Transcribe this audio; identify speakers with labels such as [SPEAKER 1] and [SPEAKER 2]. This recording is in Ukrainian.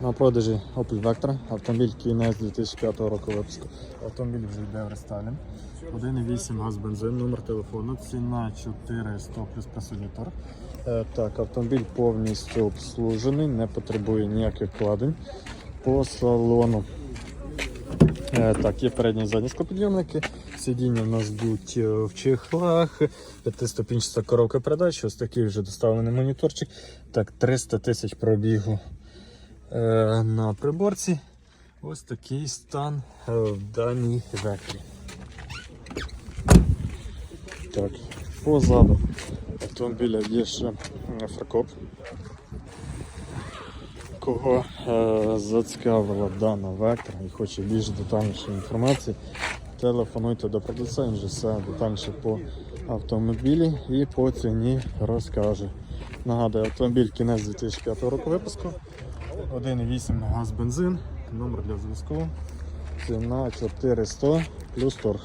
[SPEAKER 1] На продажі Opel Vectra, автомобіль кінець 2005 року випуску. Автомобіль вже йде в рестайлінг. 1,8 газ бензин, номер телефону, ціна 400 плюс присутній. Е, Так, автомобіль повністю обслужений, не потребує ніяких вкладень по салону. Е, Так, є передні і задні склопідйомники. Сидіння в нас йдуть е, в чехлах, п'ятиступінчата коробка передач, ось такий вже доставлений моніторчик. Так, 300 тисяч пробігу на приборці. Ось такий стан е, в даній векторі. Так, позаду автомобіля є ще е, фаркоп. Кого е, зацікавила дана вектор і хоче більш детальнішої інформації, телефонуйте до продавця, він вже все детальніше по автомобілі і по ціні розкаже. Нагадую, автомобіль кінець 2005 року випуску. 1,8 газ бензин, номер для зв'язку. Ціна 400 плюс торг.